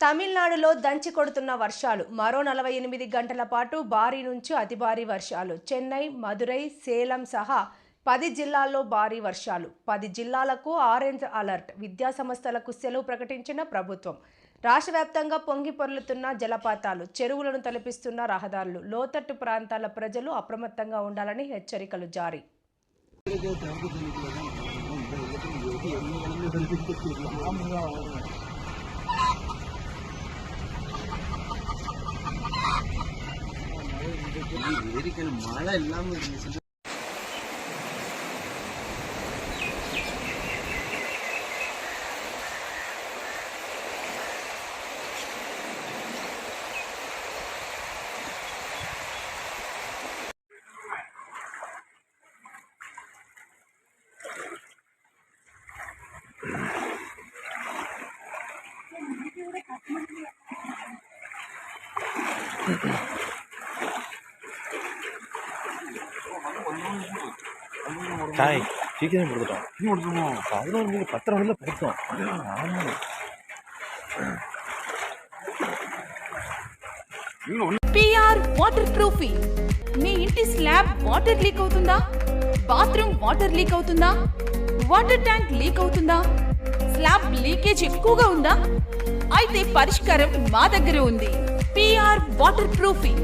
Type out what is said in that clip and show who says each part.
Speaker 1: తమిళనాడులో దంచి కొడుతున్న వర్షాలు మరో నలభై ఎనిమిది గంటల పాటు భారీ నుంచి అతి భారీ వర్షాలు చెన్నై మదురై సేలం సహా పది జిల్లాల్లో భారీ వర్షాలు పది జిల్లాలకు ఆరెంజ్ అలర్ట్ విద్యా సంస్థలకు సెలవు ప్రకటించిన ప్రభుత్వం రాష్ట్ర వ్యాప్తంగా పొంగి పొర్లుతున్న జలపాతాలు చెరువులను తలపిస్తున్న రహదారులు లోతట్టు ప్రాంతాల ప్రజలు అప్రమత్తంగా ఉండాలని హెచ్చరికలు జారీ
Speaker 2: எரிக்கணும் மழை இல்லாம இருந்துச்சு Mm-hmm.
Speaker 3: சாய் சீக்கிரம் கொடுத்துட்டோம் கொடுத்துருவோம் பதினோரு மணி பத்தரை மணில படுத்தோம் ஆமாம்
Speaker 4: పిఆర్ వాటర్ ప్రూఫింగ్ మీ ఇంటి స్లాబ్ వాటర్ లీక్ అవుతుందా బాత్రూమ్ వాటర్ లీక్ అవుతుందా వాటర్ ట్యాంక్ లీక్ అవుతుందా స్లాబ్ లీకేజ్ ఎక్కువగా ఉందా అయితే పరిష్కారం మా దగ్గర ఉంది పిఆర్ వాటర్ ప్రూఫింగ్